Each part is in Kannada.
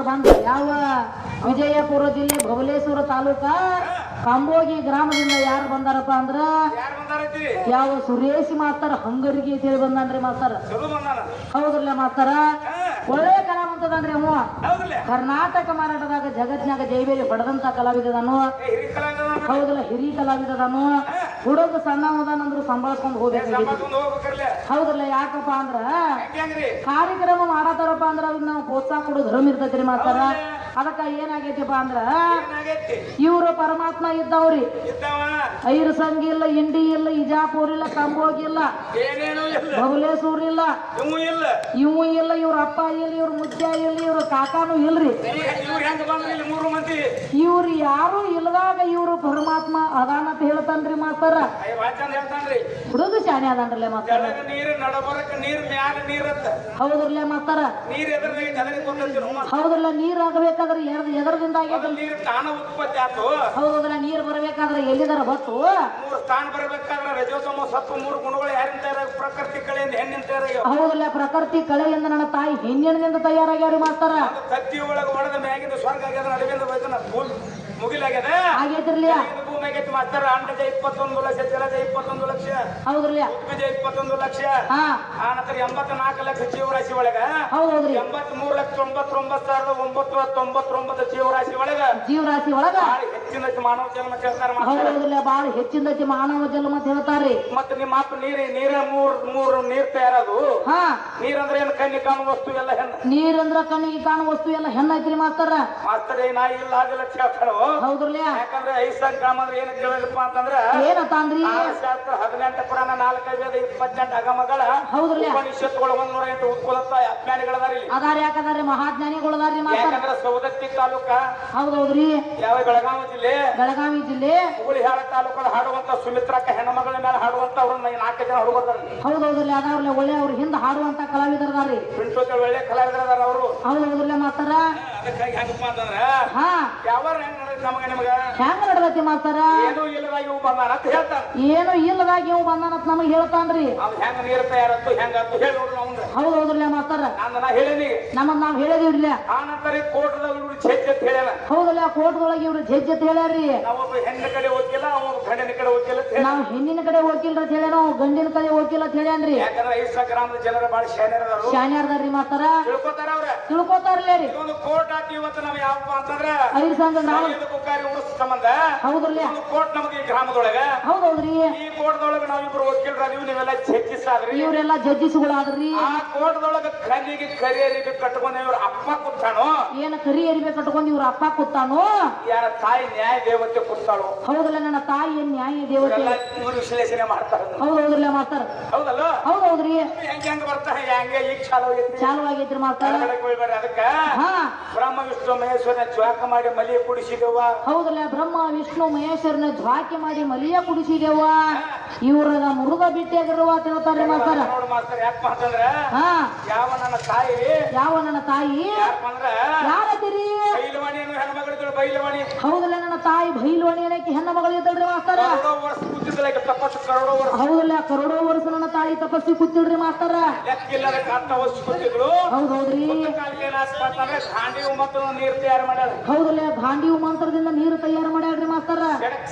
ಅಂದ್ರೆ ಬಂದ. ಯಾವ ವಿಜಯಪುರ ಜಿಲ್ಲೆ ಭವಲೇಶ್ವರ ತಾಲೂಕ? ಕಾಂಬೋಗಿ ಗ್ರಾಮದಿಂದ ಯಾರು ಬಂದಾರಪ್ಪ ಅಂದ್ರ? ಯಾವ ಸುರೇಶ್ ಮಾಸ್ತರ ಹಂಗರಿಗೆ ತಿಳಿ ಹೇಳಿ ಬಂದಾನ್ರಿ ಮಾಸ್ತರ. ಹೌದ್ರಲ್ಲ ಮಾಸ್ತರ? ಒಳ್ಳೆ ಕಲಾವಂತದನ್ರಿ ಅವ ಕರ್ನಾಟಕ ಮಾರಾಟದಾಗ ಜಗತ್ನಾಗ ಜೈಬೇರಿ ಪಡೆದಂತ ಕಲಾವಿದನು? ಹೌದಲ್ಲ ಹಿರಿ ಕಲಾವಿದನು ಹುಡುಗ ಸಣ್ಣ ಹೋದಾನಂದ್ರು ಸಂಭಾಳಿಸ್ಕೊಂಡು ಹೋಗ್ಬೇಕು ಹೌದಲ್ಲ ಯಾಕಪ್ಪ ಅಂದ್ರ ಕಾರ್ಯಕ್ರಮ ಮಾಡತಾರಪ್ಪ ಅಂದ್ರ ಅದನ್ನ ನಾವು ಪ್ರೋತ್ಸಾಹ ಕೊಡೋ ಧರ್ಮ ಇರ್ತೈತ್ರಿ ಮಾಸ್ತರ. ಅದಕ್ಕ ಏನಾಗೈತಿಪ್ಪ ಅಂದ್ರ ಇವರು ಪರಮಾತ್ಮ ಇದ್ದವ್ರಿ. ಐರ್ ಸಂಘ ಇಲ್ಲ ಇಂಡಿ ಇಲ್ಲ ಇಜಾಪುರ್ ಇಲ್ಲ ಕಂಬೋಗಿಲ್ಲ ಇಲ್ಲ ಇವು ಇಲ್ಲ. ಇವು ಇಲ್ಲ ಇವ್ರ ಅಪ್ಪ ಇಲ್ಲ ಇವ್ರ ಮುದ್ದೆ ಇಲ್ಲ ಇವ್ರ ಕಾಕಾನು ಇಲ್ರಿ. ಇವ್ರು ಯಾರು ಇಲ್ಲದಾಗ ಇವ್ರು ಪರಮಾತ್ಮ ಅದಾನಂತ ಹೇಳ್ತಾನ್ರಿ ಮಾಸ್ತರ. ಹುಡುಗ ಶಾನೆ ಅದಾನ್ರಲ್ಲ ಮಾಸ್ತರ. ಹೌದ್ರಲ್ಲ ನೀರು ಹೌದ್ರಲ್ಲೇ ಮಾಸ್ತರ. ಹೌದ್ರಲ್ಲ ನೀರ್ ಆಗಬೇಕಾದ್ರೆ ಎದ್ರ ಎದರದಿಂದ ನೀರು ತಾನ ಉತ್ಪತ್ತಿ ಆತು. ಹೌದಲ್ಲ ನೀರು ಬರಬೇಕಾದ್ರೆ ಎಲ್ಲಿದಾರ ಬತ್ತು ಮೂರು ಸ್ಥಾನ ಬರಬೇಕಾದ್ರೆ ರಜೋಸಮ ಸತ್ವ ಮೂರು ಗುಣಗಳು ಯಾರಿಂದ ಪ್ರಕೃತಿ ಕಳೆಯಿಂದ ಹೆಣ್ಣಿನ ತಯಾರಾಗ್ಯಾವ ಹೌದಲ್ಲ ಪ್ರಕೃತಿ ಕಳೆಯಿಂದ ನನ್ನ ತಾಯಿ ಹೆಣ್ಣಿನಿಂದ ತಯಾರಾಗ್ಯಾರ ಮಾಡ್ತಾರ ಕತ್ತಿ ಒಳಗ ಒಳದ ಮ್ಯಾಗಿಂದ ಸ್ವರ್ಗ ಆಗ್ಯದ ಮುಗಿಲಾಗ್ಯದ? ಆಗೈತಿ ಮಾಸ್ತರ ಅಂಡಜ ಇಪ್ಪತ್ತೊಂದು ಲಕ್ಷ ಜಲಜ ಇಪ್ಪತ್ತೊಂದು ಲಕ್ಷ. ಹೌದ್ರಲ್ಲ? ಉದ್ಭಿಜ ಇಪ್ಪತ್ತೊಂದು ಲಕ್ಷ. ಹಾ. ಆ ನಂತರ ಎಂಬತ್ನಾಲ್ಕು ಲಕ್ಷ ಜೀವರಾಶಿ ಒಳಗ. ಎಂಬತ್ ಮೂರು ಲಕ್ಷ ತೊಂಬತ್ತೊಂಬತ್ತು ಸಾವಿರದ ಒಂಬತ್ತು ತೊಂಬತ್ತೊಂಬತ್ತು ಜೀವರಾಶಿ ಒಳಗ ಜೀವರಾಶಿ ಒಳಗ? ಹೆಚ್ಚಿನ ಮಾನವ ಜನ್ಮ ಕೇಳ್ತಾರ ಹೌದ್ ಹೆಚ್ಚಿನ ಮಾನವ ಜನ್ಮ ಅಂತ ಹೇಳ್ತಾರ್ರಿ ಮತ್ತೆ ನಿಮ್ಮ ಅಪ್ಪ ನೀರ್ ನೀರ ಮೂರ್ ಮೂರು ನೀರ್ ತಯಾರದು ಹಾ. ನೀರ್ ಅಂದ್ರೆ ಏನು? ಕಣ್ಣಿ ಕಾಣುವ ವಸ್ತು ಎಲ್ಲ ಹೆಣ್ಣು. ನೀರಂದ್ರ ಕಣ್ಣಿಗೆ ಕಾಣುವ ವಸ್ತು ಎಲ್ಲ ಹೆಣ್ಣೈತ್ರಿ ಮಾಸ್ತರ. ಮಾಸ್ತರ್ ನಾ ಇಲ್ಲ ಆಗಿಲ್ಲ ಕೇಳ್ತಾರೋ ಹೌದ್ರಲ್ಲ? ಯಾಕಂದ್ರೆ ಐದು ಗ್ರಾಮ ಅಂದ್ರೆ ಏನ್ ಕೇಳಿದಪ್ಪ ಅಂತಂದ್ರ ಆರು ಶಾಸ್ತ್ರ ಹದಿನೆಂಟು ಪುರಾಣ ನಾಲ್ಕೈದು ಇಪ್ಪತ್ತೆಂಟು ಅಗಮಗಳ ಹೌದ್ರಿ ಉಪನಿಷತ್ತುಗಳು ಒಂದ್ ನೂರ ಎಂಟು ಉತ್ಕೊಲತ್ತ ಅಜ್ಞಾನಿಗಳದಾರ ಅದಾರ ಯಾಕದಾರಿ ಮಹಾಜ್ಞಾನಿಗಳದಾರ್ರಿ ಮಾಸ್ತರ ಯಾಕಂದ್ರೆ ಸೌದತ್ತಿ ತಾಲೂಕ ಹೌದೌದ್ರಿ ಯಾವ ಬೆಳಗಾವಿ ಜಿಲ್ಲೆ? ಬೆಳಗಾವಿ ಜಿಲ್ಲೆ? ಹುಳಿಹಾಳ ತಾಲೂಕಲ್ಲಿ ಹಾಡುವಂತ ಸುಮಿತ್ರಕ್ಕ ಹೆಣ್ಣುಮಗಳ ಮೇಲೆ ಹಾಡುವಂತ ಅವ್ರನ್ನ ನಾಲ್ಕು ಜನ ಹುಡುಗರು ಹೌದೌದ್ರಿ ಅದಾವ್ರಲ್ಲ ಒಳ್ಳೆ ಅವ್ರ ಹಿಂದ ಹಾಡುವಂತ ಕಲಾವಿದರದಾರ್ರಿ ಪಿಂಟೋಕ ಒಳ್ಳೆ ಕಲಾವಿದರದಾರ ಅವರು. ಹೌದೌದ್ರಲ್ಲ ಮಾತಾರ ಅದಕ್ಕಾಗಿ ಹೆಂಗಪ್ಪ ಅಂತಂದ್ರ ಹಾ. ಯಾವ ಹೆಂಗ್ ನಮಗೆ ನಮಗ? ಹೆಂಗ ನಡ್ದೈತಿ ಮಾಸ್ತರ ಏನೂ ಇಲ್ಲದಾಗಿ ಇವು ಬಂದಾನ ಅಂತ ಹೇಳ್ತಾರ ಏನು ಇಲ್ಲದಾಗ ಇವ್ ಅಂತ ನಮಗ್ ಹೇಳ್ತಾನ್ರಿ. ಅವ್ ಹೆಂಗ ನೀರ್ ತಯಾರತ್ತು ಹೆಂಗತ್ತು ಹೇಳಿ ನೋಡ್ರಿ ಅವ್ನ ಹೌದ್ ಹೌದ್ರಲ್ಲ ಮಾಸ್ತರ. ನಾನು ನಾ ಹೇಳಿನಿ. ನಮಗ್ ನಾವ್ ಹೇಳಿದಿವ್ರಲ್ಲ ಆ ನಂತರ ಕೋಟದಾಗ ಇವ್ರು ಛೆಚ್ ಅಂತ ಹೇಳ್ಯಾನ. ಹೌದಲ್ಲ ಕೋಟದೊಳಗೆ ಇವ್ರು ಜಡ್ಜ್ ಅಂತ ಹೇಳ್ಯಾರ್ರಿ. ನಾವೊಬ್ಬ ಹೆಣ್ಣಿನ ಕಡೆ ಹೋಗಿಲ್ಲ ಅವ ಗಂಡಿನ ಕಡೆ ಹೋಗಿಲ್ಲ ಅಂತ ಹೇಳಿ ನಾವ್ ಹೆಣ್ಣಿನ ಕಡೆ ಹೋಗಿಲ್ರಿ ಅಂತ ಹೇಳ್ಯಾನ ಅವ್ ಗಂಡಿನ ಕಡೆ ಹೋಗಿಲ್ಲ ಅಂತ ಹೇಳ್ಯಾನ್ರಿ. ಯಾಕಂದ್ರೆ ಈ ಗ್ರಾಮದ ಜನರು ಬಹಳ ಶಾನ್ಯರದಾರು ಶಾನ್ಯಾರ್ದಾರ್ರಿ ಮಾಸ್ತರ. ತಿಳ್ಕೊತಾರ ಅವ್ರ. ತಿಳ್ಕೊತಾರ್ಲೇ ರೀ. ಇದೊಂದು ಕೋರ್ಟ್ ಆತಿ ಇವತ್ತು ನಾವ್ ಯಾವಪ್ಪ ಅಂತಂದ್ರ ಐದು ಸಂಘ ನಾವು ಕುಕ್ಕಾರಿ ಉಳಿಸ್ ಸಂಬಂಧ. ಹೌದ್ರಲ್ಲ ಒಂದು ಕೋರ್ಟ್ ನಮ್ಗೆ ಈ ಗ್ರಾಮದೊಳಗ. ಹೌದೌದ್ರಿ. ಈ ಕೋರ್ಟ್ದೊಳಗ ನಾವಿಬ್ರು ವಕೀಲರಾದೀವಿ ನೀವೆಲ್ಲ ಆದ್ರಿ ಇವ್ರೆಲ್ಲ ಜಡ್ಜಿಸ್ಗಳಾದ್ರಿ. ಆ ಕೋರ್ಟ್ದೊಳಗ ಕರಿ ಕರಿಯರಿಗೆ ಕಟ್ಕೊಂಡ ಇವ್ರ ಅಪ್ಪ ಕೂತಾನೋ. ಏನ ಕರಿ ಎರಿಬೇಕು ಕಟ್ಕೊಂಡು ಇವ್ರ ಅಪ್ಪ ಕೊಡ್ತಾನೋ ಯಾರ ತಾಯಿ ನ್ಯಾಯ ದೇವತೆ ಕೂತಾಳು. ಹೌದಲ್ಲ ನನ್ನ ತಾಯಿ ನ್ಯಾಯ ದೇವತೆ? ಇವ್ರು ವಿಶ್ಲೇಷಣೆ ಮಾಡ್ತಾರ ಹೌದೌದ್ರಲ್ಲ ಮಾಡ್ತಾರ ಹೌದಲ್ಲ? ಹೌದ್. ಹೌದ್ರಿ? ಹೆಂಗ್ ಹೆಂಗ್ ಬರ್ತಾ ಹೆಂಗೆ ಈಗ ಚಾಲು ಆಗೈತಿ ಚಾಲು ಆಗೈತ್ರಿ ಮಾಸ್ತರ ಅದಕ್ಕ. ಹಾ. ಬ್ರಹ್ಮ ವಿಷ್ಣು ಮಹೇಶ್ವರನ ಜ್ವಾಕ ಮಾಡಿ ಮಲಿಯ ಕುಡಿಸಿದೆವ ಹೌದಲ್ಲ ಬ್ರಹ್ಮ ವಿಷ್ಣು ಮಹೇಶ್ವರನ ಜ್ವಾಕಿ ಮಾಡಿ ಮಲಿಯ ಕುಡಿಸಿದೆವ ಇವ್ರದ ಮುರುಗ ಬಿಟ್ಟಿಯಾಗಿರುವ ತಿಳ್ತಾರ್ರಿ ಮಾಸ್ತರ ನೋಡು ಮಾಸ್ತರ ಯಾಕಪ್ಪ ಅಂತಂದ್ರ ಹಾ. ಯಾವ ನನ್ನ ತಾಯಿ? ಯಾವ ನನ್ನ ತಾಯಿ? ಯಾಕಪ್ಪ ಅಂದ್ರ ಯಾರದಿರಿ ಬೈಲವಾಣಿಯನ್ನು ಹೆಣ್ಮಗಳಿದ್ದಳು ಬೈಲವಾಣಿ. ಹೌದಲ್ಲ ನನ್ನ ತಾಯಿ ಬೈಲವಾಣಿ ಏನಕ್ಕೆ ಹೆಣ್ಣ ಮಗಳು ಇದ್ದಳ್ರಿ ಮಾಸ್ತರ ಕರೋಡೋ ವರ್ಷ ಕೂತಿದ್ದಲ್ಲ ತಪಸ್ಸು ಕರೋಡೋ ವರ್ಷ. ಹೌದಲ್ಲ ಕರೋಡೋ ವರ್ಷ ನನ್ನ ತಾಯಿ ತಪಸ್ಸಿ ಕೂತಿಳ್ರಿ ಮಾಸ್ತರ. ಲೆಕ್ಕಿಲ್ಲದ ಕಾಟ ವರ್ಷ ಕೂತಿದ್ರು ಹೌದ್ ಹೌದ್ರಿ. ಗಾಂಡಿವು ಮತ್ತು ನೀರು ತಯಾರು ಮಾಡ್ಯಾರ ಹೌದಲ್ಲ ಭಾಂಡಿ ಮಂತ್ರದಿಂದ ನೀರು ತಯಾರು ಮಾಡ್ಯಾಡ್ರಿ ಮಾಸ್ತರ.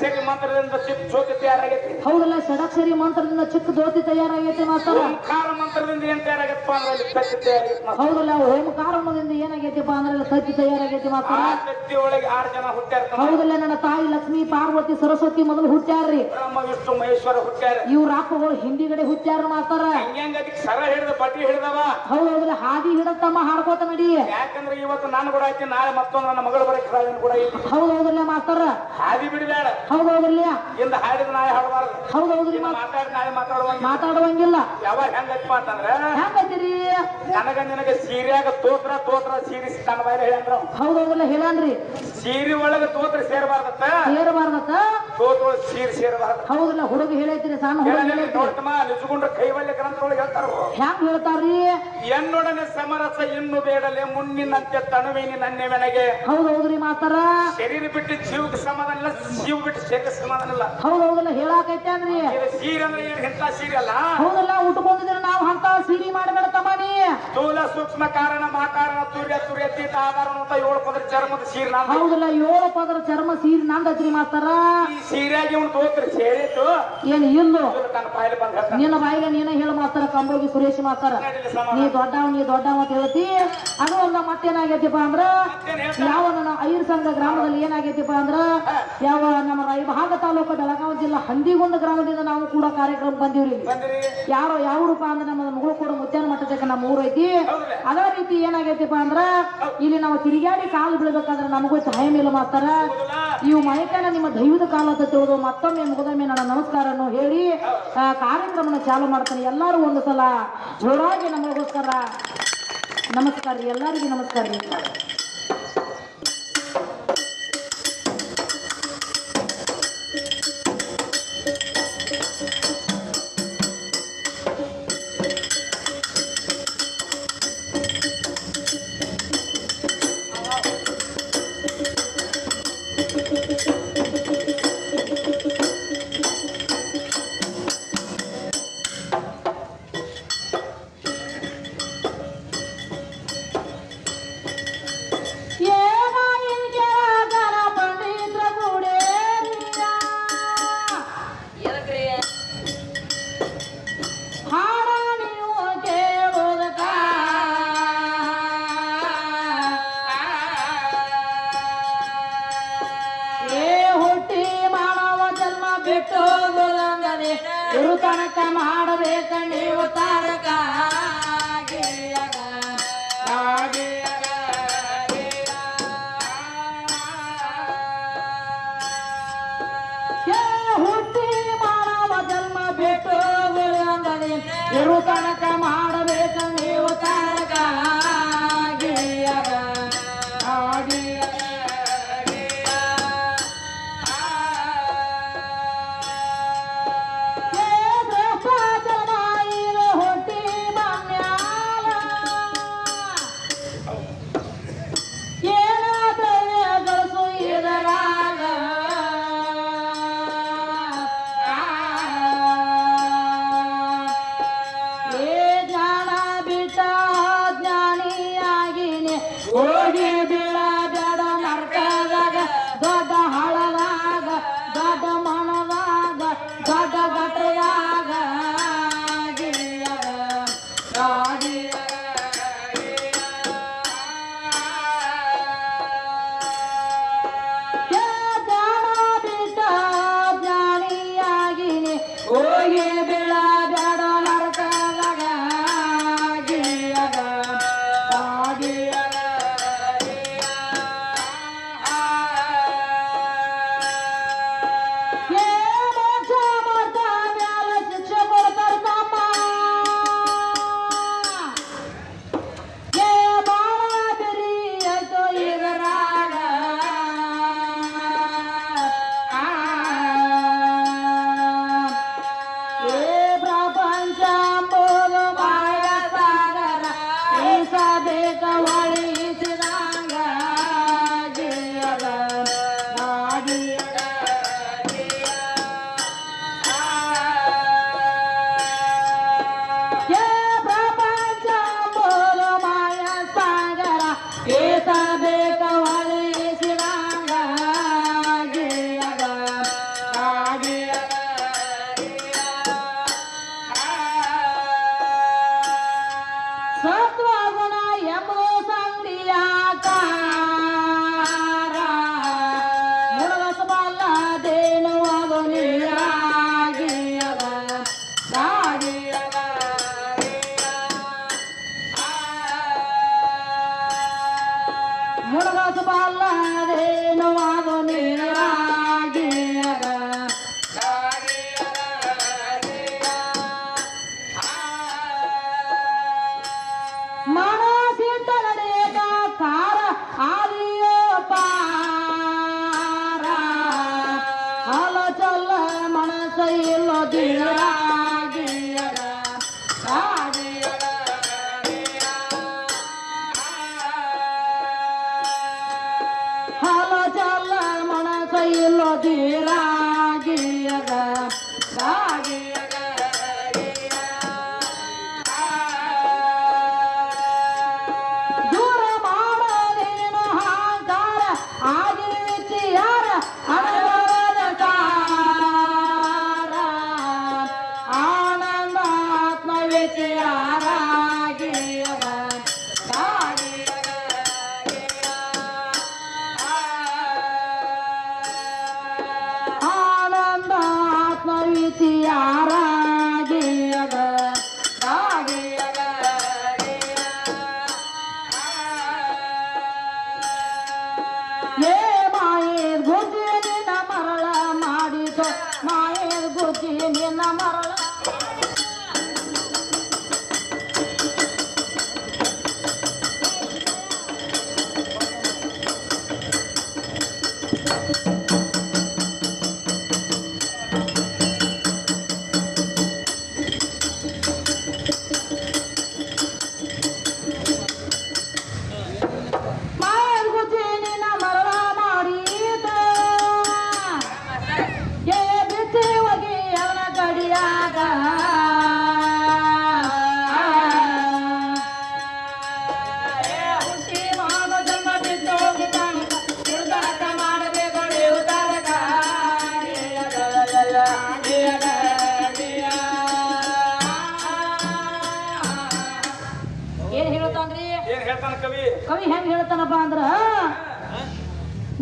ಸೆಡಕ್ ಮಂತ್ರದಿಂದ ಚಿಕ್ಕ ಜ್ಯೋತಿ ತಯಾರಾಗೈತಿ. ಹೌದಲ್ಲ ಸಡಕ್ಷರಿ ಮಂತ್ರದಿಂದ ಚಿಕ್ಕ ಜ್ಯೋತಿ ತಯಾರಾಗೈತಿ ಮಾಸ್ತರ. ಓಂಕಾರ ಮಂತ್ರದಿಂದ ಏನ್ ತಯಾರಾಗತ್ತಪ್ಪ ಅಂದ್ರೆ ಅಲ್ಲಿ ಕತ್ತಿ ತಯಾರಾಗೈತಿ. ಹೌದಲ್ಲ ಓಂಕಾರ ಕಾರಣದಿಂದ ಏನಾಗೈತಿಪ್ಪ ಅಂದ್ರೆ ತತ್ತಿ ತಯಾರಾಗೈತಿ ಆ ಮಾಸ್ತರ ಕತ್ತಿ ಒಳಗೆ ಆರು ಜನ ಹುಟ್ಟ್ಯಾರ. ಹೌದಲ್ಲ ನನ್ನ ತಾಯಿ ಲಕ್ಷ್ಮಿ ಪಾರ್ವತಿ ಸರಸ್ವತಿ ಮೊದಲು ಹುಟ್ಟ್ಯಾರ್ರಿ. ಬ್ರಹ್ಮ ವಿಷ್ಣು ಮಹೇಶ್ವರ ಹುಟ್ಟ್ಯಾರ. ಇವ್ರ ಅಪ್ಪಗಳು ಹಿಂದಿಗಡೆ ಹುಟ್ಟ್ಯಾರ ಮಾಸ್ತರ. ಹಂಗ್ಯಾಂಗ ಅದಕ್ಕೆ ಸರ ಹಿಡಿದ ಬಟ್ಟಿ ಹಿಡಿದವ. ಹೌದ್ ಹೌದಲ್ಲ ಹಾದಿ ಹಿಡತಮ್ಮ ಹಾಡ್ಕೋತ ನಡಿ. ಯಾಕಂದ್ರೆ ಇವತ್ತು ನಾನು ಕೂಡ ಐತಿ ನಾಳೆ ಮತ್ತೊಂದು ನನ್ನ ಮಗಳು ಬರಕ್ಕೆ ಕೂಡ ಐತಿ. ಹೌದ್ ಹೌದಲ್ಲ ಮಾಸ್ತರ. ಹಾದಿ ಬಿಡಬೇಡ. ಹೌದ್ ಹೌದಲ್ಲ ಇಂದ ಹಾಡಿದ ನಾಳೆ ಹಾಡಬಾರ್ದು. ಹೌದ್ ಹೌದ್ರಿ ಇನ್ನು ಮಾಸ್- ಮಾತಾಡಿ ನಾಳೆ ಮಾತಾಡುವಂಗ ಮಾತಾಡುವಂಗಿಲ್ಲ. ಯಾವಾಗ ಹೆಂಗಪ್ಪ ಅಂತಂದ್ರೆ ಹೆಂಗೈತಿರಿ? ನನಗ ನಿನಗೆ ಸೀರೆಯಾಗ ತೋತ್ರ ತೋತ್ರ ಸೀರಿ ತನ್ನ ಬಾಯಿಲೆ ಹೇಳಂದ್ರ ಹೌದ್ ಹೌದಲ್ಲ ಹೇಳನ್ರಿ. ಸೀರೆ ಒಳಗ ತೋತ್ರ ಸೇರಬಾರ್ದತ್ತ? ಸೇರಬಾರ್ದತ್ತ? ತೋತ್ರ ಸೀರೆ ಸೇರಬಾರ್ದು. ಹೌದಲ್ಲ ಹುಡುಗ ಹೇಳೈತಿರಿ ಸಣ್ಣ ಹುಡುಗ ಹೇಳೈತಿ ನೋಡ್ತಮ್ಮ ನಿಜಗುಂಡ್ರ ಹೇಳ್ತಾರೋ? ಹೆಂಗ್ ಹೇಳ್ತಾರ್ರಿ? ಎನ್ನೊಡನೆ ಸಮರಸ ಇನ್ನು ಬೇಡಲೆ ಮುನ್ನಿನಂತೆ ತಣುವೆ ನನ್ನೆ ಮನೆಗೆ ಹೌದು ಹೌದ್ರಿ ಮಾಸ್ತರ. ಶರೀರ ಬಿಟ್ಟು ಜೀವಕ್ಕೆ ಸಮಾಧಾನ ಇಲ್ಲ ಜೀವ ಬಿಟ್ಟು ಶರೀರ ಸಮಾಧಾನ ಇಲ್ಲ. ಹೌದು ಹೌದಲ್ಲ ಹೇಳಾಕೈತೆ ಅಂದ್ರಿ. ಸೀರೆ ಅಂದ್ರೆ ಏನ್ ಎಂತ ಸೀರೆ ಅಲ್ಲ? ಹೌದಲ್ಲ ಉಟ್ಕೊಂಡಿದ್ರೆ ನಾವು ಅಂತ ಸೀರಿ ಮಾಡಬೇಡ ತಮ್ಮನಿ. ತೂಲ ಸೂಕ್ಷ್ಮ ಕಾರಣ ಮಾಕಾರಣ ತುರ್ಯ ತುರ್ಯ ತೀತ ಆಧಾರ ಅಂತ ಏಳು ಪದರ ಚರ್ಮದ ಸೀರೆ ನಂದು ಹೌದಲ್ಲ ಏಳು ಪದರ ಚರ್ಮ ಸೀರೆ ನಂದತ್ರಿ ಮಾಸ್ತರ. ಈ ಉಂಟು ಇವ್ನು ತೋತ್ರಿ ಸೇರಿತ್ತು. ಏನ್ ಇಲ್ಲ? ತನ್ನ ಬಂದ್ ನಿನ್ನ ಬಾಯಿಗೆ ನೀನೇ ಹೇಳ ಮಾಸ್ತರ ಕಂಬೋಗಿ ಸುರೇಶ್ ಮಾಡ್ತಾರ ನೀ ದೊಡ್ಡ ದೊಡ್ಡವ, ನೀ ದೊಡ್ಡವ ಅಂತ ಹೇಳ್ತಿ. ಅದು ಅಲ್ಲ ಮತ್ತೇನಾಗೈತಿಪ್ಪ ಅಂದ್ರ, ಯಾವ ನನ್ನ ಐರ್ ಸಂಘ ಗ್ರಾಮದಲ್ಲಿ ಏನಾಗೈತಿಪ್ಪ ಅಂದ್ರ, ಯಾವ ನಮ್ಮ ರಾಯಭಾಗ ತಾಲೂಕು ಬೆಳಗಾವಿ ಜಿಲ್ಲಾ ಹಂದಿಗೊಂಡ ಗ್ರಾಮದಿಂದ ನಾವು ಕೂಡ ಕಾರ್ಯಕ್ರಮ ಬಂದಿವ್ರಿ ಯಾರೋ ಯಾವ ರೂಪ ಅಂದ್ರೆ ನಮ್ಮ ಮಗಳು ಕೂಡ ಮುತ್ಯಾನ ಮಟ್ಟದಕ್ಕೆ ನಮ್ಮ ಊರು ಐತಿ. ಅದೇ ರೀತಿ ಏನಾಗೈತಿಪ್ಪ ಅಂದ್ರ, ಇಲ್ಲಿ ನಾವು ತಿರುಗಾಡಿ ಕಾಲು ಬೀಳ್ಬೇಕಾದ್ರೆ ನಮಗೂ ಸಹಾಯ ಇಲ್ಲ ಮಾಡ್ತಾರ ಇವು ಮೈಕನ ನಿಮ್ಮ ದೈವದ ಕಾಲ ಅಂತ ತಿಳಿದು ಮತ್ತೊಮ್ಮೆ ಮುಗದೊಮ್ಮೆ ನನ್ನ ನಮಸ್ಕಾರನ್ನು ಹೇಳಿ ಕಾರ್ಯಕ್ರಮನ ಚಾಲು ಮಾಡ್ತಾನೆ. ಎಲ್ಲರೂ ಒಂದು ಸಲ ಜೋರಾಗಿ ನಮಗೋಸ್ಕರ ನಮಸ್ಕಾರ ರೀ ಎಲ್ಲರಿಗೂ ನಮಸ್ಕಾರ ರೀ. ಇರು ಮಾಡಬೇಕು ನೀವು ತಾರಕ.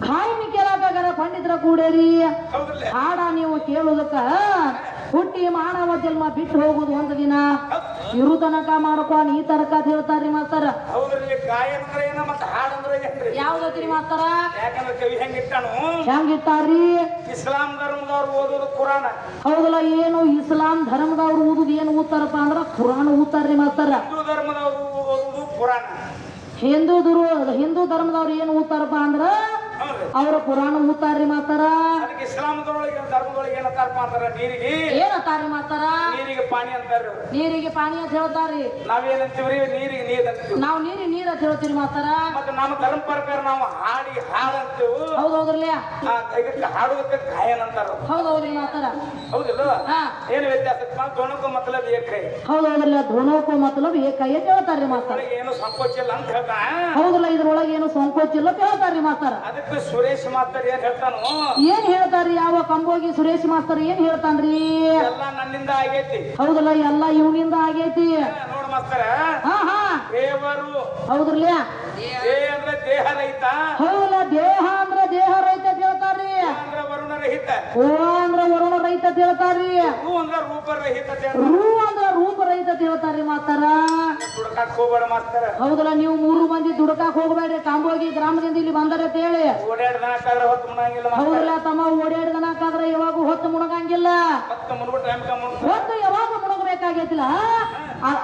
ಕೇಳಾಕಾಗರ ಪಂಡಿತರ ಕೂಡೇರಿ. ಹೌದ್ರಲ್ಲ? ಹಾಡ ನೀವು ಕೇಳುದಕ್ಕ ಹುಟ್ಟಿ ಮಾನವ ಜನ್ಮ ಬಿಟ್ಟು ಹೋಗುದು ಒಂದು ದಿನ. ಇರು ತನಕ ಮಾಡ್ಕೊಂಡ್ ಈ ತನಕ ಅಂತ ಹೇಳ್ತಾರ್ರಿ ಮಾಸ್ತರ ಅಂದ್ರೆ ಮಾಸ್ತರ? ಹೆಂಗಿಟ್ಟಾರ್ರಿ? ಇಸ್ಲಾಂ ಧರ್ಮದವ್ರು ಓದೋದು ಕುರಾನ. ಹೌದಲ್ಲ ಏನು ಇಸ್ಲಾಂ ಧರ್ಮದವ್ರು ಓದುದು ಏನು ಓದ್ತಾರಪ್ಪ ಅಂದ್ರ ಕುರಾನ್ ಓದ್ತಾರ್ರಿ ಮಾಸ್ತರ. ಹಿಂದೂ ಧರ್ಮದವ್ರು ಓದೋದು ಕುರಾನ. ಹಿಂದೂ ಹಿಂದೂ ಧರ್ಮದವ್ರು ಏನು ಓದ್ತಾರಪ್ಪ ಅಂದ್ರ ಅವ್ರ ಪುರಾಣ ಮುತ್ತಾರ್ರಿ ಮಾತಾರ? ಅದಕ್ಕೆ ಇಸ್ಲಾಮದೊಳಗೆ ಧರ್ಮದೊಳಗೆ ಏನಂತಾರಪ್ಪ ಅಂತಾರ ನೀರಿಗೆ. ಏನತ್ತಾರ್ರಿ ಮಾತಾರ? ನೀರಿಗೆ ಪಾನಿ ಅಂತಾರ ನೀರಿಗೆ ಪಾನಿ ಅಂತ ಹೇಳ್ತಾರ್ರಿ. ನಾವೇನಂತೀವ್ರಿ ನೀರಿಗೆ ನೀರ್ ಅಂತೀವಿ ನಾವು ನೀರಿ ನೀರ್ ಅಂತ ಹೇಳ್ತೀರಿ ಮಾತಾರ. ಮತ್ತೆ ನಮ್ಮ ಧರ್ಮ ಪ್ರಕಾರ ನಾವು ಹಾಡಿ ಹಾಡ್ ಅಂತೀವು ಹೌದ್ ಹೌದ್ರಲ್ಲ ಆ, ಇದಕ್ಕೆ ಹಾಡುವುದಕ್ಕೆ ಗಾಯನ ಅಂತಾರ ಹೌದು ಹೌದ್ರಿ ಮಾಸ್ತರ ಹೌದಿಲ್ಲ? ಏನು ವ್ಯತ್ಯಾಸ ಧ್ವನಕ್ಕೂ ಮತ್ತಲಬ್ ಏಕೈ. ಹೌದ್ ಹೌದ್ರಲ್ಲ ಧೋನೋಕು ಮತ್ತಲಬ್ ಏಕಾಯಿ ಅಂತ ಹೇಳ್ತಾರ್ರಿ ಮಾತಾರ. ಏನು ಸಂಕೋಚ ಇಲ್ಲ ಅಂತ ಹೇಳ್ತಾ ಹೌದಲ್ಲ ಇದ್ರೊಳಗೆ ಏನು ಸಂಕೋಚ ಇಲ್ಲ ಅಂತ ಹೇಳ್ತಾರ್ರಿ ಮಾತಾರ. ಅದಕ್ಕೆ ಸುರೇಶ್ ಮಾಸ್ತರ್ ಏನ್ ಹೇಳ್ತಾನು? ಏನ್ ಹೇಳ್ತಾರ್ರಿ? ಯಾವ ಕಂಬೋಗಿ ಸುರೇಶ್ ಮಾಸ್ತರ್ ಏನ್ ಹೇಳ್ತಾನ್ರಿ? ಎಲ್ಲ ನನ್ನಿಂದ ಆಗೈತಿ. ಹೌದಲ್ಲ ಎಲ್ಲ ಇವನಿಂದ ಆಗೈತಿ. ನೋಡ್ ಮಾಸ್ತರ. ಹಾ ಹಾ. ದೇವರು. ಹೌದ್ರಲ್ಲ ದೇಹ ರೈತ. ಹೌದಲ್ಲ ದೇಹ ಅಂದ್ರ ದೇಹ ರೈತ. ಅಂದ್ರೆ ವರುಣ ರಹಿತ ಓ ಅಂದ್ರ ವರುಣ ರೈತ ಅಂತ. ಹೇಳ್ತಾರ್ರಿ ಹೂ ಅಂದ್ರೆ ರೂಪ ರಹಿತ ಅಂತ ಹೇಳ್ತಾನೆ. ರೂ ಅಂದ್ರ ರೂಪ ರೈತ ಅಂತ ಹೇಳ್ತಾರ್ರಿ ಮಾಸ್ತರ. ಹುಡುಕಾಕ್ ಹೋಗ್ಬೇಡ ಮಾಸ್ತರ. ಹೌದಲ್ಲ ನೀವು ಮೂರು ಮಂದಿ ದುಡ್ಕಾಕ್ ಹೋಗ್ಬೇಡ್ರಿ. ಕಾಂಬೋಗಿ ಗ್ರಾಮದಿಂದ ಇಲ್ಲಿ ಬಂದರೆ ಅಂತ ಹೇಳಿ ಓಡಾಡ್ ಹೊತ್ತು ಮುಣಂಗಿಲ್ಲ ಮಾಸ್ತರ. ಹೌದಲ್ಲ ತಮ್ಮ ಓಡಾಡಿದನಕ್ಕಾದ್ರೆ ಯಾವಾಗ ಹೊತ್ತು ಮುಣಗಂಗಿಲ್ಲ. ಹೊತ್ತು ಯಾವಾಗ ಮುಣಗಬೇಕಾಗೈತಿಲ್ಲ? ಆ-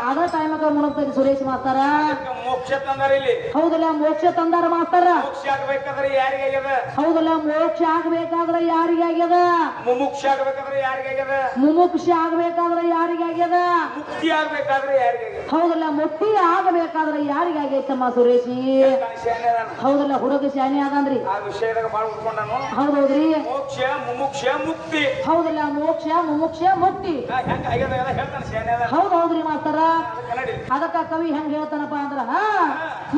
ಅದ ಟೈಮಕ ಮುಣಗ್ತೈತಿ ಸುರೇಶ್ ಮಾಸ್ತರ? ಮೋಕ್ಷ ತಂದಾರ ಇಲ್ಲಿ. ಹೌದಲ್ಲ ಮೋಕ್ಷ ತಂದಾರ ಮಾಸ್ತರ? ಮೋಕ್ಷ ಆಗ್ಬೇಕಾದ್ರೆ ಯಾರಿಗೆ ಆಗ್ಯದ? ಹೌದಲ್ಲ ಮೋಕ್ಷ ಆಗ್ಬೇಕಾದ್ರೆ ಯಾರಿಗೆ ಆಗ್ಯದ? ಮುಮುಕ್ಷ ಆಗ್ಬೇಕಾದ್ರೆ ಯಾರಿಗೆ ಆಗ್ಯದ? ಮುಮುಕ್ಷ ಆಗ್ಬೇಕಾದ್ರೆ ಯಾರಿಗೆ ಆಗ್ಯದ? ಮುಕ್ತಿ ಆಗ್ಬೇಕಾದ್ರೆ ಯಾರಿಗೆ ಹೌದಲ್ಲ ಮುಕ್ತಿ ಆಗಬೇಕಾದ್ರೆ ಯಾರಿಗೆ ಆಗೈತಮ್ಮ ಸುರೇಶಿ. ಹೌದಲ್ಲ ಹುಡುಗ ಶಾನೆ ಆಗಂದ್ರಿ ಆ ವಿಷಯದಾಗ ಬಾಳ ಹೌದೌದ್ರಿ? ಮೋಕ್ಷ ಮುಮುಕ್ಷ ಮುಕ್ತಿ. ಹೌದಲ್ಲ ಮೋಕ್ಷ ಮುಮುಕ್ಷ ಮುಕ್ತಿ. ಹೆಂಗ ಆಗ್ಯದ ಹೇಳ್ತಾನೆ ಶಾನೆ. ಹೌದೌದ್ರಿ ಮಾಸ್ತರ. ನಡಿ ಅದಕ್ಕ ಕವಿ ಹೆಂಗ್ ಹೇಳ್ತಾನಪ್ಪ ಅಂದ್ರ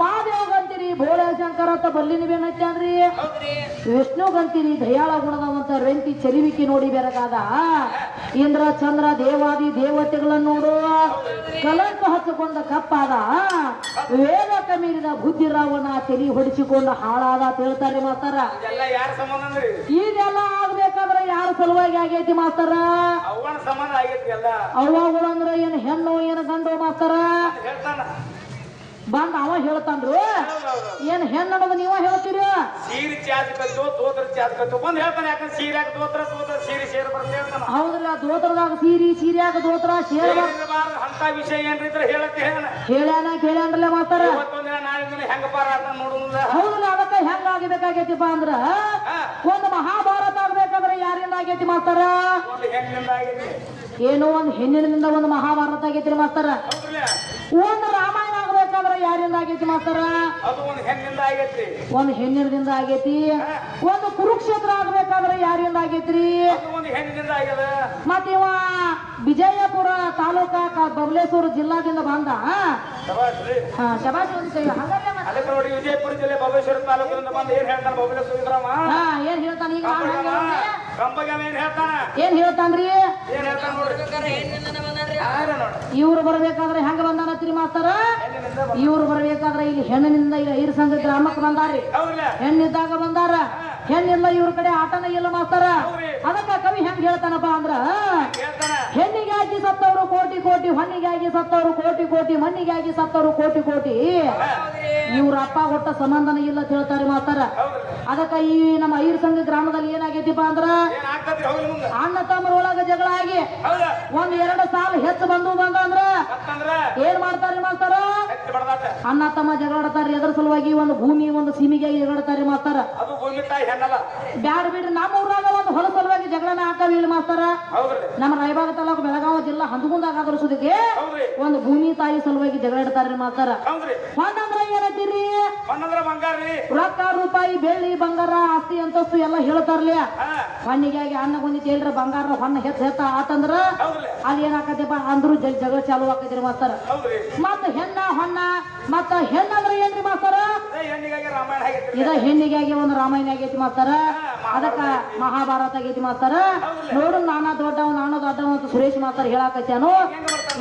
ಮಹಾದೇವ ಗಂತಿರಿ ಭೋಳೆ ಶಂಕರ ಅಂತ ಬಲ್ಲಿ ನೀವೇನೈತೆ ಅಂದ್ರಿ ಹೌದ್ರಿ. ವಿಷ್ಣು ಗಂತಿರಿ ದಯಾಳ ಗುಣದವಂತ ರೆಂತಿ ಚರಿವಿಕೆ ನೋಡಿ ಬೆರಗಾದ. ಇಂದ್ರ ಚಂದ್ರ ದೇವಾದಿ ದೇವತೆಗಳನ್ನು ನೋಡು. ಕಲಂಕ ಹಚ್ಚಿಕೊಂಡ ಕಪ್ಪಾದ. ವೇದಕ ಮೀರಿದ ಬುದ್ಧಿ ರಾವಣ ತೆಲಿ ಹೊಡಿಸಿಕೊಂಡ ಹಾಳಾದ ಅಂತ ಹೇಳ್ತಾರೆ ಮಾಸ್ತರ. ಇದೆಲ್ಲ ಆಗ್ಬೇಕಾದ್ರೆ ಯಾರ ಸಲುವಾಗಿ ಆಗೈತಿ ಮಾಸ್ತರ? ಆಗೈತಿ ಅಂದ್ರ ಏನ್ ಹೆಣ್ಣು ಏನ್ ಗಂಡು ಮಾಸ್ತರ? ಅಂತ ಹೇಳ್ತಾನ. ಬಂದ್ ಅವ ಹೇಳ್ತಾನ್ರು. ಏನ್ ಹೆಣ್ಣು ಅನ್ನೋದು ನೀವ ಹೇಳ್ತೀರ? ಸೀರೆ ಹೌದ್ರಿ ತೋತ್ರ ಚಾದ್ಕತ್ತು ಬಂದ್ ಹೇಳ್ತಾನೆ ಯಾಕಂದ್ರೆ ಸೀರ್ಯಾಗ ತೋತ್ರ ತೋತ್ರ ಸೀರೆ ಸೇರ್ ಹೇಳ್ತಾನ. ಹೌದ್ರಲ್ಲ ದೋತ್ರದಾಗ ಸೀರಿ ಸೀರ್ಯಾಗ ದೋತ್ರ ಹೇಳಿರ್ಬಾರ್ದು ಅಂತ ವಿಷಯ ಏನ್ರಿದ್ರೆ ಹೇಳಕ್ಕೆ ಹೇಳ. ಹೇಳ್ಯಾನ ಕೇಳ್ಯಾನ್ರಲ್ಲ ಮಾಸ್ತರ? ಇವತ್ತೊಂದಿನ ನಾಳೆ ದಿನ ಹೆಂಗ ಪಾರ ಆಡ್ತಾನ ನೋಡುದ? ಹೌದಲ್ಲ ಅದಕ್ಕ ಹೆಂಗ ಆಗಬೇಕಾಗೈತಿಪ್ಪ ಅಂದ್ರ? ಒಂದು ಮಹಾಭಾರತ ಆಗ್ಬೇಕಂದ್ರೆ ಯಾರಿಂದ ಆಗೈತಿ ಮಾಸ್ತರ? ಒಂದು ಹೆಣ್ಣಿಂದ ಆಗೈತಿ. ಏನೋ ಒಂದು ಹೆಣ್ಣಿನಿಂದ ಒಂದು ಮಹಾಭಾರತ ಆಗೈತ್ರಿ ಮಾಸ್ತರ. ಒಂದು ರಾಮಾಯಣ ಆಗ್ಬೇಕಾದ್ರೆ ಯಾರಿಂದ ಆಗೈತಿ ಮಾಸ್ತರ? ಅದು ಒಂದು ಹೆಣ್ಣಿಂದ ಆಗೈತಿ ಒಂದು ಹೆಣ್ಣಿನಿಂದ ಆಗೈತಿ. ಒಂದು ಕುರುಕ್ಷೇತ್ರ ಆಗ್ಬೇಕಾದ್ರೆ ಯಾರಿಂದ ಆಗೈತ್ರಿ? ಅದು ಒಂದು ಹೆಣ್ಣಿನಿಂದ ಆಗ್ಯದ. ಮತ್ತ ಇವ ವಿಜಯಪುರ ತಾಲೂಕ ಕ- ಬಬಲೇಶ್ವರ ಜಿಲ್ಲಾದಿಂದ ಬಂದ ಶಬಾಷ್. ನೋಡಿ ವಿಜಯಪುರ ಜಿಲ್ಲೆ ಬಬಲೇಶ್ವರ ತಾಲೂಕಿನಿಂದ ಬಂದ್ ಏನ್ ಹೇಳ್ತಾನ ಬಬಲೇಶ್ವರ ಇದ್ರಮ್ಮ ಹಾ ಏನ್ ಹೇಳ್ತಾನ ಈಗ? ನಾನ್ ಹೆಂಗ್ ಹೇಳ್ದೆ? ಕಂಬಗ ಏನ್ ಹೇಳ್ತಾನ? ಏನ್ ಹೇಳ್ತಾನ್ರಿ? ಏನ್ ಹೇಳ್ತಾನ ನೋಡ್ರಿ? ಇವ್ರು ಬರ್ಬೇಕಾದ್ರೆ ಹೆಂಗ ಬಂದಾನತ್ರಿ ಮಾಸ್ತರ? ಇವ್ರು ಬರ್ಬೇಕಾದ್ರೆ ಇಲ್ಲಿ ಹೆಣ್ಣಿನಿಂದ ಇಲ್ಲಿ ಐರ್ ಸಂಘ ಗ್ರಾಮಕ್ಕೆ ಬಂದಾರ್ರಿ. ಹೌದ್ರಲ್ಲ ಹೆಣ್ಣಿದ್ದಾಗ ಬಂದಾರ? ಹೆಣ್ಣಿಲ್ಲ ಇವ್ರ ಕಡೆ ಆಟನ ಇಲ್ಲ ಮಾಸ್ತಾರ. ಅದಕ್ಕ ಕವಿ ಹೆಂಗ್ ಹೇಳ್ತಾನಪ್ಪ ಅಂದ್ರ ಹೆಣ್ಣಿಗಾಗಿ ಸತ್ತವರು ಕೋಟಿ ಕೋಟಿ ಹೊನ್ನಿಗಾಗಿ ಸತ್ತವರು ಕೋಟಿ ಕೋಟಿ ಮಣ್ಣಿಗಾಗಿ ಸತ್ತವರು ಕೋಟಿ ಕೋಟಿ. ಇವ್ರ ಅಪ್ಪ ಕೊಟ್ಟ ಸಂಬಂಧನ ಇಲ್ಲ ಅಂತ ಹೇಳ್ತಾರೆ ಮಾಸ್ತಾರ. ಅದಕ್ಕ ಈ ನಮ್ಮ ಐರ್ ಸಂಘ ಗ್ರಾಮದಲ್ಲಿ ಏನಾಗೈತಿಪ್ಪ ಅಂದ್ರ ಅಣ್ಣ ತಮ್ಮರೊಳಗ ಜಗಳ ಆಗಿ ಒಂದ್ ಎರಡು ಸಾಲ ಹೆಚ್ಚು ಬಂದು ಬಂದ ಅಂದ್ರ ಏನ್ ಮಾಡ್ತಾರೆ ಮಾಸ್ತಾರ? ಅಣ್ಣ ತಮ್ಮ ಜಗಳಾಡ್ತಾರೆ ಎದ್ರ ಸಲುವಾಗಿ ಒಂದು ಭೂಮಿ ಒಂದು ಸೀಮಿಗೆ ಜಗಳಾಡ್ತಾರೆ ಮಾಡ್ತಾರ ಅದು ಭೂಮಿ ತಾಯಿ ಹೆಣ್ಣಲ್ಲ. ಬ್ಯಾಡ ಬಿಡ್ರಿ ನಮ್ಮ ಊರಾಗ ಒಂದು ಹೊಲ ಸಲುವಾಗಿ ಜಗಳನ ಹಾಕವ ಇಲ್ಲಿ ಮಾಸ್ತರ? ನಮ್ಮ ರಾಯಭಾಗ ತಾಲೂಕು ಬೆಳಗಾವಿ ಜಿಲ್ಲಾ ಹಂದಗುಂದಾಗ ಆದ್ರ ಹೌದ್ರಿ. ಒಂದು ಭೂಮಿ ತಾಯಿ ಸಲುವಾಗಿ ಜಗಳ ಮಾಸ್ತರ. ಹೌದ್ರಿ. ಹೊನ್ನಂದ್ರ ಏನಂತೀರಿ ಮಣ್ಣಂದ್ರ ಬಂಗಾರ ರೀ. ರೊಕ್ಕ ರೂಪಾಯಿ ಬೆಳ್ಳಿ ಬಂಗಾರ ಆಸ್ತಿ ಅಂತಸ್ತು ಎಲ್ಲ ಹೇಳ್ತಾರ್ಲಿ ಹಾ. ಆಗಿ ಅನ್ನ ಬಂದಿತ್ತು ಹೇಳ್ರ ಬಂಗಾರ ಹೊನ್ನ ಹೆತ್ತ ಹೆತ್ತ ಆತಂದ್ರ ಅಲ್ಲಿ ಏನಾಕತ್ತಪ್ಪ ಅಂದ್ರು ಜಗ್ ಜಗಳ ಚಾಲು ಆಕೈತಿ ಮಾಸ್ತರ. ಮತ್ತ ಹೆಣ್ಣ ಹೊಣ್ಣ ಮತ್ತ ಹೆಣ್ಣಂದ್ರ ಏನ್ರಿ ಮಾಸ್ತರ? ಹೆಣ್ಣಿಗಾಗಿ ಇದ ಹೆಣ್ಣಿಗಾಗಿ ಒಂದು ರಾಮಾಯಣ ಆಗೈತಿ ಮಾಸ್ತರ. ಅದಕ್ಕ ಮಹಾಭಾರತ ಗೀತಿ ಮಾಸ್ತಾರ. ನೋಡು ನಾನಾ ದೊಡ್ಡವ ನಾನು ದೊಡ್ಡವ ಅಂತ ಸುರೇಶ್ ಮಾಸ್ತರ ಹೇಳಾಕತ್ಯಾನು.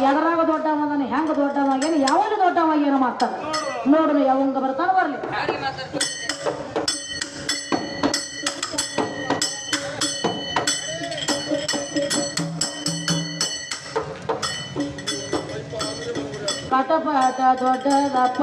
ಎದರಾಗ ದೊಡ್ಡವ ನಾನು ಹೆಂಗ ದೊಡ್ಡವಾಗೇನು ಯಾವಾಗ ದೊಡ್ಡವಾಗೇನು ಮಾಸ್ತಾರ ನೋಡು. ಯಾವಂಗ ಬರ್ತಾನ ಬರ್ಲಿ. ಕಟಪಾಟ ದೊಡ್ಡದಪ್ಪ.